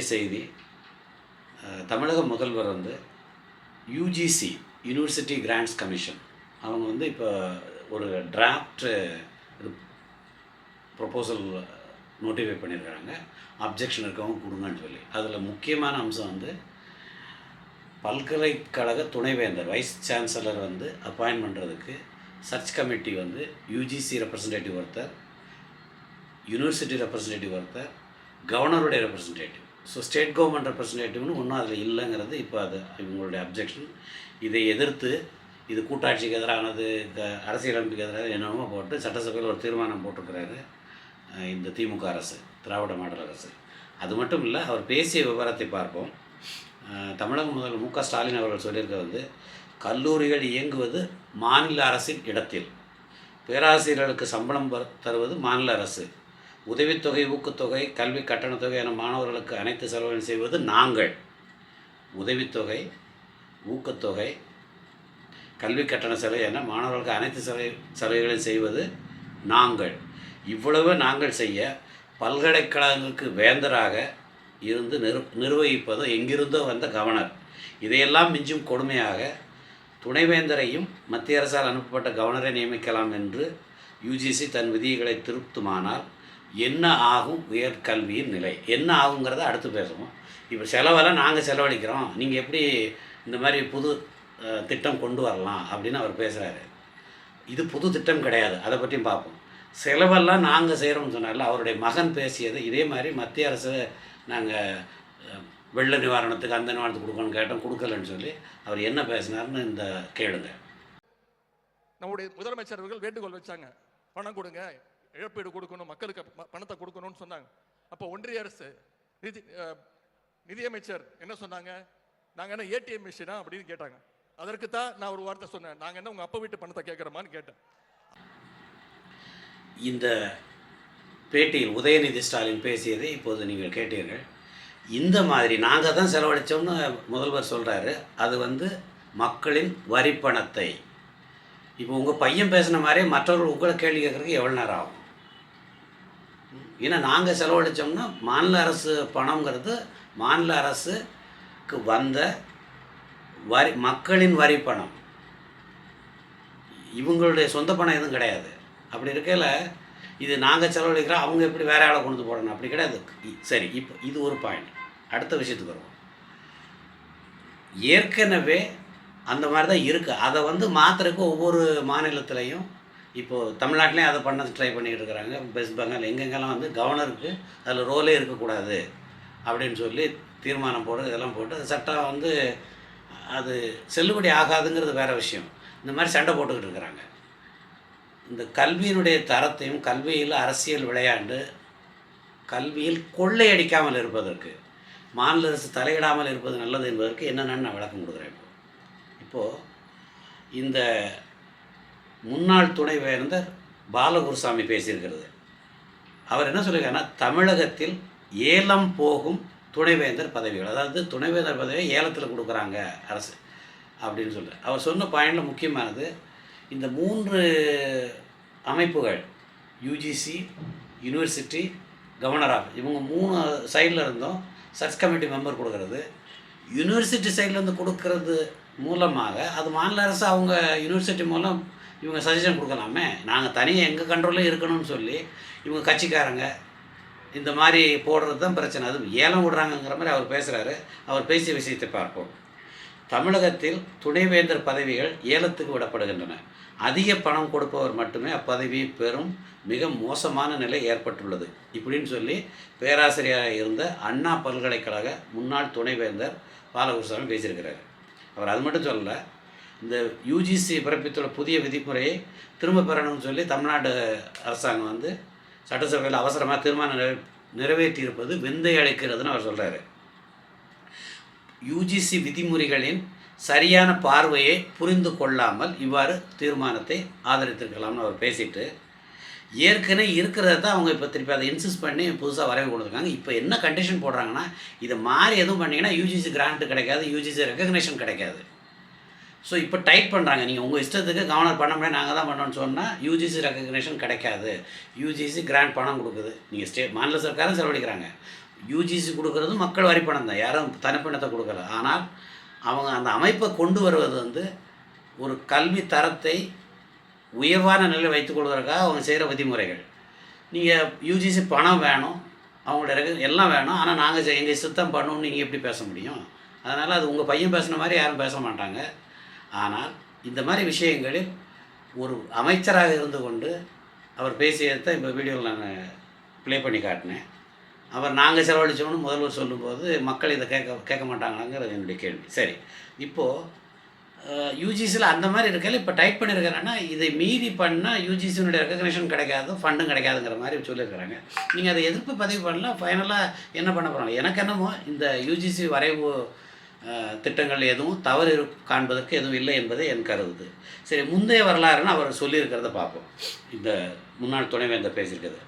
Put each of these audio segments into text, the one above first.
வேண்டிய செய்தி தமிழக முதல்வர் வந்து யூஜிசி யூனிவர்சிட்டி கிராண்ட்ஸ் கமிஷன் அவங்க வந்து இப்போ ஒரு டிராஃப்ட் ப்ரொப்போசல் நோட்டிஃபை பண்ணியிருக்காங்க அப்ஜெக்ஷன் இருக்கவங்க கொடுங்கன்னு சொல்லி. அதில் முக்கியமான அம்சம் வந்து பல்கலைக்கழக துணைவேந்தர் வைஸ் சான்சலர் வந்து அப்பாயின்ட் பண்ணுறதுக்கு சர்ச் கமிட்டி வந்து யூஜிசி ரெப்ரசன்டேட்டிவ் ஒருத்தர் யூனிவர்சிட்டி ரெப்ரசன்டேட்டிவ் ஒருத்தர் கவர்னருடைய ரெப்ரசன்டேட்டிவ் ஸோ ஸ்டேட் கவர்மெண்ட் ரெப்ரசன்டேட்டிவ்னு ஒன்றும் அதில் இல்லைங்கிறது இப்போ அது இவங்களுடைய அப்ஜெக்ஷன் இதை எதிர்த்து இது கூட்டாட்சிக்கு எதிரானது இந்த அரசியலமைப்புக்கு எதிராக என்னென்னமோ போட்டு சட்டசபையில் ஒரு தீர்மானம் போட்டிருக்கிறாரு இந்த திமுக அரசு திராவிட மாடல் அரசு. அது மட்டும் இல்லை அவர் பேசிய விவரத்தை பார்ப்போம். தமிழக முதல்வர் மு க ஸ்டாலின் அவர்கள் சொல்லியிருக்கிறது வந்து கல்லூரிகள் இயங்குவது மாநில அரசின் இடத்தில். பேராசிரியர்களுக்கு சம்பளம் தருவது மாநில அரசு. உதவித்தொகை ஊக்கத்தொகை கல்வி கட்டணத்தொகை என மாணவர்களுக்கு அனைத்து செலவுகளையும் செய்வது நாங்கள். உதவித்தொகை ஊக்கத்தொகை கல்வி கட்டண செலவு என மாணவர்களுக்கு அனைத்து செலவு செலவுகளையும் செய்வது நாங்கள். இவ்வளவு நாங்கள் செய்ய பல்கலைக்கழகங்களுக்கு வேந்தராக இருந்து நிரு நிர்வகிப்பது எங்கிருந்தோ வந்த கவர்னர். இதையெல்லாம் மிஞ்சும் கொடுமையாக துணைவேந்தரையும் மத்திய அரசால் அனுப்பப்பட்ட கவர்னரை நியமிக்கலாம் என்று யுஜிசி தன் விதிகளை திருப்துமானால் என்ன ஆகும் உயர்கல்வியின் நிலை? என்ன ஆகுங்கிறத அடுத்து பேசுவோம். இப்போ செலவெல்லாம் நாங்கள் செலவழிக்கிறோம். நீங்கள் எப்படி இந்த மாதிரி புது திட்டம் கொண்டு வரலாம் அப்படின்னு அவர் பேசுகிறாரு இது புது திட்டம் கிடையாது. அதை பற்றியும் பார்ப்போம். செலவெல்லாம் நாங்கள் செய்கிறோம்னு சொன்னால அவருடைய மகன் பேசியது இதே மாதிரி மத்திய அரசு நாங்கள் வெள்ள நிவாரணத்துக்கு அந்த நிவாரணத்துக்கு கொடுக்கணும்னு கேட்டோம் கொடுக்கலன்னு சொல்லி அவர் என்ன பேசினார்னு இந்த கேளுங்க. நம்முடைய முதலமைச்சர் அவர்கள் வேண்டுகோள் வச்சாங்க. பணம் கொடுங்க. இழப்பீடு கொடுக்கணும் மக்களுக்கு பணத்தை கொடுக்கணும்னு சொன்னாங்க. அப்போ ஒன்றிய அரசு நிதி நிதியமைச்சர் என்ன சொன்னாங்க? நாங்கள் என்ன ஏடிஎம் மிஷினா அப்படின்னு கேட்டாங்க. அதற்கு தான் நான் ஒரு வார்த்தை சொன்னேன். நாங்கள் என்ன உங்க அப்பா வீட்டு பணத்தை கேட்குறோமான்னு கேட்டேன். இந்த பேட்டியில் உதயநிதி ஸ்டாலின் பேசியதை இப்போது நீங்கள் கேட்டீர்கள். இந்த மாதிரி நாங்கள் தான் செலவழித்தோம்னு முதல்வர் சொல்கிறாரு அது வந்து மக்களின் வரிப்பணத்தை. இப்போ உங்கள் பையன் பேசின மாதிரியே மற்றவர்கள் உங்களை கேள்வி கேட்குறதுக்கு எவ்வளோ நேரம் ஆகும்? ஏன்னா நாங்கள் செலவழித்தோம்னா மாநில அரசு பணங்கிறது மாநில அரசுக்கு வந்த வரி மக்களின் வரி பணம். இவங்களுடைய சொந்த பணம் எதுவும் கிடையாது. அப்படி இருக்கையில் இது நாங்கள் செலவழிக்கிறோம் அவங்க எப்படி வேற ஆளை கொண்டு போடணும்? அப்படி கிடையாது. சரி இப்போ இது ஒரு பாயிண்ட் அடுத்த விஷயத்துக்கு வருவோம். ஏற்கனவே அந்த மாதிரி தான் இருக்குது அதை வந்து மாற்றுறதுக்கு ஒவ்வொரு மாநிலத்திலையும் இப்போது தமிழ்நாட்டிலையும் அதை பண்ண ட்ரை பண்ணிக்கிட்டு இருக்கிறாங்க. வெஸ்ட் பெங்கால் எங்கெங்கெல்லாம் வந்து கவர்னருக்கு அதில் ரோலே இருக்கக்கூடாது அப்படின்னு சொல்லி தீர்மானம் போட்டு இதெல்லாம் போட்டு அது சட்டம் வந்து அது செல்லுபடி ஆகாதுங்கிறது வேற விஷயம். இந்த மாதிரி சண்டை போட்டுக்கிட்டு இருக்கிறாங்க. இந்த கல்வியினுடைய தரத்தையும் கல்வியில் அரசியல் விளையாண்டு கல்வியில் கொள்ளையடிக்காமல் இருப்பதற்கு மாநில அரசு தலையிடாமல் இருப்பது நல்லது என்பதற்கு என்னென்னு நான் விளக்கம் கொடுக்குறேன் இப்போது இப்போது இந்த முன்னாள் துணைவேந்தர் பாலகுருசாமி பேசியிருக்கிறது. அவர் என்ன சொல்லியிருக்காருன்னா தமிழகத்தில் ஏலம் போகும் துணைவேந்தர் பதவிகள் அதாவது துணைவேந்தர் பதவியை ஏலத்தில் கொடுக்குறாங்க அரசு அப்படின்னு சொல்கிறார் அவர் சொன்ன பாயிண்டில் முக்கியமானது இந்த மூன்று அமைப்புகள் யூஜிசி யூனிவர்சிட்டி கவர்னர் ஆஃப் இவங்க மூணு சைடில் இருந்தும் சர்ச் கமிட்டி மெம்பர் கொடுக்கறது. யூனிவர்சிட்டி சைட்லேருந்து கொடுக்கறது மூலமாக அது மாநில அரசு அவங்க யூனிவர்சிட்டி மூலம் இவங்க சஜஷன் கொடுக்கலாமே? நாங்கள் தனியாக எங்கள் கண்ட்ரோலில் இருக்கணும்னு சொல்லி இவங்க கட்சிக்காரங்க இந்த மாதிரி போடுறது தான் பிரச்சனை. அது ஏலம் விடுறாங்கங்கிற மாதிரி அவர் பேசுகிறாரு அவர் பேசிய விஷயத்தை பார்ப்போம். தமிழகத்தில் துணைவேந்தர் பதவிகள் ஏலத்துக்கு விடப்படுகின்றன. அதிக பணம் கொடுப்பவர் மட்டுமே அப்பதவியை பெறும் மிக மோசமான நிலை ஏற்பட்டுள்ளது. இப்படின்னு சொல்லி பேராசிரியராக இருந்த அண்ணா பல்கலைக்கழக முன்னாள் துணைவேந்தர் பாலகுருசாமி பேசியிருக்கிறார். அவர் அது மட்டும் சொல்லலை இந்த யூஜிசி பிறப்பித்துள்ள புதிய விதிமுறையை திரும்ப பெறணும்னு சொல்லி தமிழ்நாடு அரசாங்கம் வந்து சட்டசபையில் அவசரமாக தீர்மானம் நிறைவே நிறைவேற்றியிருப்பது விந்தை அளிக்கிறதுன்னு அவர் சொல்கிறாரு யூஜிசி விதிமுறைகளின் சரியான பார்வையை புரிந்து கொள்ளாமல் இவ்வாறு தீர்மானத்தை ஆதரித்திருக்கலாம்னு அவர் பேசிட்டு ஏற்கனவே இருக்கிறத தான் அவங்க இப்போ திருப்பி அதை இன்சிஸ்ட் பண்ணி புதுசாக வரவே கொடுத்துருக்காங்க. இப்போ என்ன கண்டிஷன் போடுறாங்கன்னா இதை மாறி எதுவும் பண்ணிங்கன்னா யூஜிசி கிராண்ட் கிடைக்காது யூஜிசி ரெக்கக்னேஷன் கிடைக்காது. ஸோ இப்போ டைட் பண்ணுறாங்க நீங்கள் உங்கள் இஷ்டத்துக்கு கவர்னர் பண்ண முடியாது. நாங்கள் தான் பண்ணோன்னு சொன்னால் யூஜிசி ரெக்கக்னேஷன் கிடைக்காது. யூஜிசி கிராண்ட் பணம் கொடுக்குது. நீங்கள் ஸ்டேட் மாநில சர்க்காரும் செலவழிக்கிறாங்க. யூஜிசி கொடுக்குறது மக்கள் வரி பணம் தான். யாரும் தனிப்பணத்தை கொடுக்கல. ஆனால் அவங்க அந்த அமைப்பை கொண்டு வருவது வந்து ஒரு கல்வி தரத்தை உயர்வான நிலையில் வைத்துக் கொள்வதற்காக அவங்க செய்கிற விதிமுறைகள். நீங்கள் யூஜிசி பணம் வேணும். அவங்களோட ரெக- எல்லாம் வேணும். ஆனால் நாங்கள் எங்கள் சித்தம் பண்ணணும்னு நீங்கள் எப்படி பேச முடியும்? அதனால் அது உங்கள் பையன் பேசுன மாதிரி யாரும் பேச மாட்டாங்க. ஆனால் இந்த மாதிரி விஷயங்களில் ஒரு அமைச்சராக இருந்து கொண்டு அவர் பேசியதை இப்போ வீடியோவில் நான் ப்ளே பண்ணி காட்டினேன். அவர் நாங்கள் செலவழித்தோம்னு முதல்வர் சொல்லும்போது மக்கள் இதை கேட்க கேட்க மாட்டாங்களாங்கிறது என்னுடைய கேள்வி. சரி இப்போது யூஜிசியில் அந்த மாதிரி இருக்கையில் இப்போ டைப் பண்ணியிருக்கிறேன்னா இதை மீறி பண்ணால் யூஜிசியினுடைய ரெக்கக்னேஷன் கிடைக்காது ஃபண்டும் கிடைக்காதுங்கிற மாதிரி சொல்லியிருக்கிறாங்க. நீங்கள் அதை எதிர்ப்பு பதிவு பண்ணலாம் ஃபைனலாக என்ன பண்ண போகிறாங்க எனக்கு என்னமோ இந்த யூஜிசி வரைவு திட்டங்கள் எதுவும் தவறு இரு- காண்பதற்கு எதுவும் இல்லை என்பதே என் கருது சரி முந்தைய வரலாறுன்னு அவர் சொல்லியிருக்கிறத பார்ப்போம். இந்த முன்னாள் துணைவேந்தர் பேசியிருக்கிறது.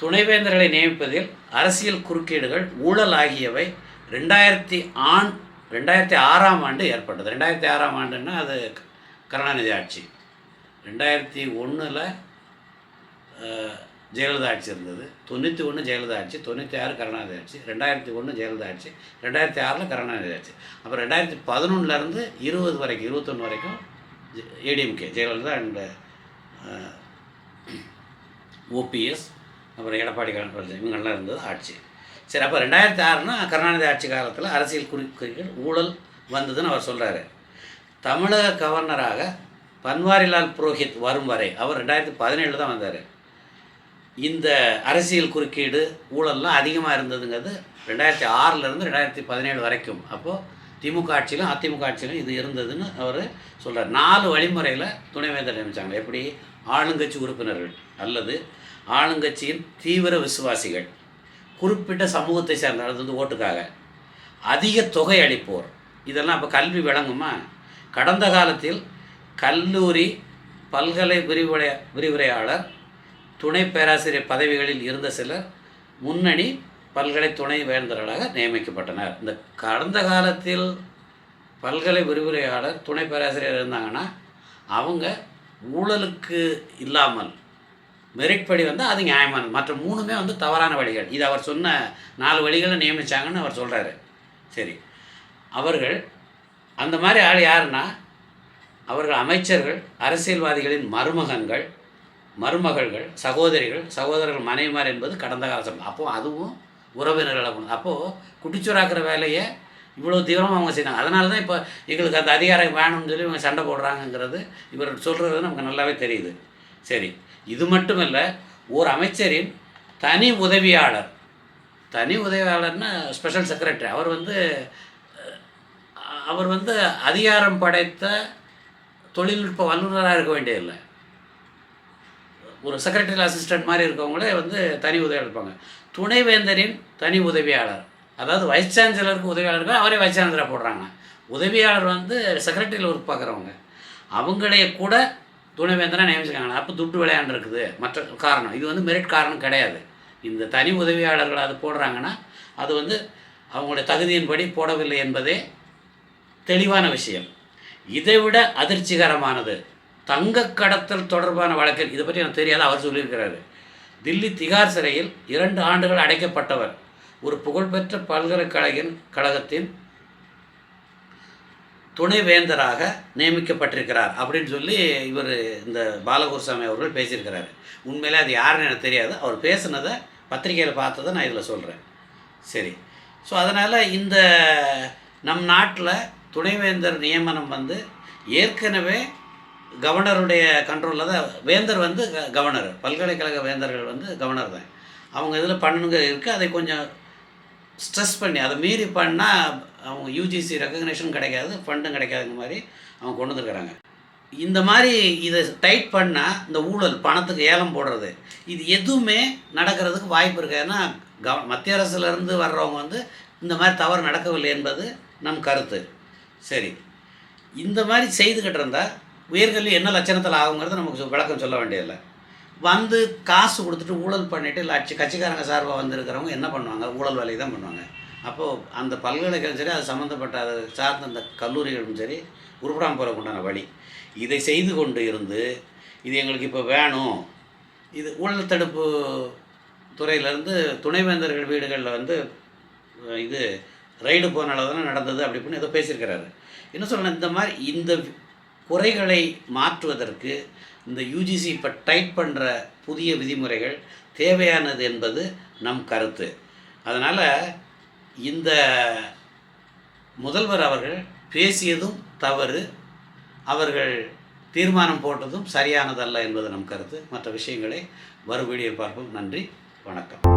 துணைவேந்தர்களை நியமிப்பதில் அரசியல் குறுக்கீடுகள் ஊழல் ஆகியவை ரெண்டாயிரத்தி ஆண் ரெண்டாயிரத்தி ஆறாம் ஆண்டு ஏற்பட்டது. ரெண்டாயிரத்தி ஆறாம் ஆண்டுன்னா அது க- கருணாநிதி ஆட்சி. ரெண்டாயிரத்தி ஒன்றில் ஜெயலலிதா ஆட்சி இருந்தது தொண்ணூற்றி ஒன்று ஜெயலலிதா ஆட்சி தொண்ணூற்றி ஆறு கருணாநிதி ஆட்சி ரெண்டாயிரத்தி ஒன்று ஜெயலலிதா ஆட்சி ரெண்டாயிரத்தி ஆறில் கருணாநிதி ஆட்சி அப்புறம் ரெண்டாயிரத்தி பதினொன்றுலேருந்து இருபது வரைக்கும் இருபத்தொன்று வரைக்கும் ஏடிஎம்கே ஜெயலலிதா அண்ட் ஓபிஎஸ் அப்புறம் எடப்பாடி கணபதி இவங்கெல்லாம் இருந்தது ஆட்சி. சரி அப்போ ரெண்டாயிரத்தி ஆறுனா கருணாநிதி ஆட்சி காலத்தில் அரசியல் குறிக்கீடு ஊழல் வந்ததுன்னு அவர் சொல்கிறாரு தமிழக கவர்னராக பன்வாரிலால் புரோஹித் வரும் வரை அவர் ரெண்டாயிரத்தி பதினேழு தான் வந்தார். இந்த அரசியல் குறுக்கீடு ஊழல்லாம் அதிகமாக இருந்ததுங்கிறது ரெண்டாயிரத்தி ஆறிலேருந்து ரெண்டாயிரத்தி பதினேழு வரைக்கும். அப்போது திமுக ஆட்சியிலும் அதிமுக ஆட்சியிலும் இது இருந்ததுன்னு அவர் சொல்கிறார் நாலு வழிமுறையில் துணைவேந்தர் நியமித்தாங்க எப்படி? ஆளுங்கட்சி உறுப்பினர்கள் அல்லது ஆளுங்கட்சியின் தீவிர விசுவாசிகள். குறிப்பிட்ட சமூகத்தை சேர்ந்த அது வந்து ஓட்டுக்காக. அதிக தொகை அளிப்போர். இதெல்லாம் இப்போ கல்வி விளங்குமா? கடந்த காலத்தில் கல்லூரி பல்கலை விரிவுரை விரிவுரையாளர் துணை பேராசிரியர் பதவிகளில் இருந்த சிலர் முன்னணி பல்கலை துணை வேந்தர்களாக நியமிக்கப்பட்டனர். இந்த கடந்த காலத்தில் பல்கலை விரிவுரையாளர் துணை பேராசிரியர் இருந்தாங்கன்னா அவங்க ஊழலுக்கு இல்லாமல் மெரிட் படி வந்து அது நியாயமானது. மற்ற மூணுமே வந்து தவறான வழிகள். இது அவர் சொன்ன நாலு வழிகளை நியமித்தாங்கன்னு அவர் சொல்கிறாரு சரி. அவர்கள் அந்த மாதிரி ஆள் யாருன்னா அவர்கள் அமைச்சர்கள் அரசியல்வாதிகளின் மருமகன்கள் மருமகள்கள் சகோதரிகள் சகோதரர்கள் மனைவிமார் என்பது கடந்த கால சம்பவம். அப்போது அதுவும் உறவினர்கள் அப்போது குட்டிச்சுராக்கிற வேலையை இவ்வளோ தீவிரமாக அவங்க செய்தாங்க. அதனால தான் இப்போ எங்களுக்கு அந்த அதிகாரம் வேணும்னு சொல்லி இவங்க சண்டை போடுறாங்கங்கிறது இவர் சொல்கிறது நமக்கு நல்லாவே தெரியுது. சரி இது மட்டுமல்ல ஒரு அமைச்சரின் தனி உதவியாளர் தனி உதவியாளர்னா ஸ்பெஷல் செக்ரட்டரி அவர் வந்து அவர் வந்து அதிகாரம் படைத்த தொழில்நுட்ப வல்லுநராக இருக்க வேண்டியதில்லை. ஒரு செக்ரட்டரி அசிஸ்டன்ட் மாதிரி இருக்கவங்களே வந்து தனி உதவியாளர் இருப்பாங்க துணைவேந்தரின் தனி உதவியாளர். அதாவது வைஸ் சான்சலருக்கு உதவியாளர்கள் அவரே வைஸ் சான்சலராக போடுறாங்க. உதவியாளர் வந்து செக்ரட்டரியில் ஒர்க் பார்க்குறவங்க அவங்களே கூட துணைவேந்தராக நியமிச்சிருக்காங்க. அப்போ துட்டு விளையாண்டுருக்குது. மற்ற காரணம் இது வந்து மெரிட் காரணம் கிடையாது. இந்த தனி உதவியாளர்கள் அது போடுறாங்கன்னா அது வந்து அவங்களுடைய தகுதியின்படி போடவில்லை என்பதே தெளிவான விஷயம். இதைவிட அதிர்ச்சிகரமானது. தங்க கடத்தல் தொடர்பான வழக்கில் இதை பற்றி எனக்கு தெரியாது அவர் சொல்லியிருக்கிறாரு. தில்லி திகார் சிறையில் இரண்டு ஆண்டுகள் அடைக்கப்பட்டவர். ஒரு புகழ்பெற்ற பல்கலைக்கழகின் கழகத்தின் துணைவேந்தராக நியமிக்கப்பட்டிருக்கிறார் அப்படின்னு சொல்லி இவர் இந்த பாலகுருசாமி அவர்கள் பேசியிருக்கிறார். உண்மையிலே அது யாருன்னு எனக்கு தெரியாது. அவர் பேசுனதை பத்திரிக்கையில் பார்த்ததை நான் இதில் சொல்கிறேன் சரி. ஸோ அதனால் இந்த நம் நாட்டில் துணைவேந்தர் நியமனம் வந்து ஏற்கனவே கவர்னருடைய கண்ட்ரோலில் தான் வேந்தர் வந்து க- கவர்னர். பல்கலைக்கழக வேந்தர்கள் வந்து கவர்னர் தான். அவங்க இதில் பண்ணணுங்க இருக்குது அதை கொஞ்சம் ஸ்ட்ரெஸ் பண்ணி அதை மீறி பண்ணால் அவங்க யூஜிசி ரெக்கக்னேஷன் கிடைக்காது ஃபண்டும் கிடைக்காதுங்க மாதிரி அவங்க கொண்டு வந்துருக்குறாங்க. இந்த மாதிரி இதை டைட் பண்ணால் இந்த ஊழல் பணத்துக்கு ஏலம் போடுறது இது எதுவுமே நடக்கிறதுக்கு வாய்ப்பு இருக்காதுன்னா ஏன்னா கவ மத்திய அரசுலேருந்து வர்றவங்க வந்து இந்த மாதிரி தவறு நடக்கவில்லை என்பது நம் கருத்து. சரி. இந்த மாதிரி செய்துக்கிட்டு இருந்தால் உயர்கல்வி என்ன லட்சணத்தில் ஆகுங்கிறது நமக்கு விளக்கம் சொல்ல வேண்டியதில்லை. வந்து காசு கொடுத்துட்டு ஊழல் பண்ணிவிட்டு லட்ச கட்சிக்காரங்க சார்பாக வந்திருக்கிறவங்க என்ன பண்ணுவாங்க? ஊழல் வேலையை தான் பண்ணுவாங்க. அப்போது அந்த பல்கலைக்கழகம் சரி அது சம்மந்தப்பட்ட அது சார்ந்த அந்த கல்லூரிகளும் சரி உருப்படாமல் போகிறக்குண்டான வழி. இதை செய்து கொண்டு இருந்து இது எங்களுக்கு இப்போ வேணும். இது ஊழல் தடுப்பு துறையிலேருந்து துணைவேந்தர்கள் வீடுகளில் வந்து இது ரைடு போன அளவு தானே நடந்தது அப்படி இப்படின்னு ஏதோ பேசியிருக்கிறாரு. என்ன சொல்லணும் இந்த மாதிரி இந்த குறைகளை மாற்றுவதற்கு இந்த யூஜிசி இப்போ டைட் பண்ணுற புதிய விதிமுறைகள் தேவையானது என்பது நம் கருத்து. அதனால் இந்த முதல்வர் அவர்கள் பேசியதும் தவறு அவர்கள் தீர்மானம் போட்டதும் சரியானதல்ல என்பது நம் கருத்து. மற்ற விஷயங்களை வரும் வீடியோ பார்ப்போம். நன்றி வணக்கம்.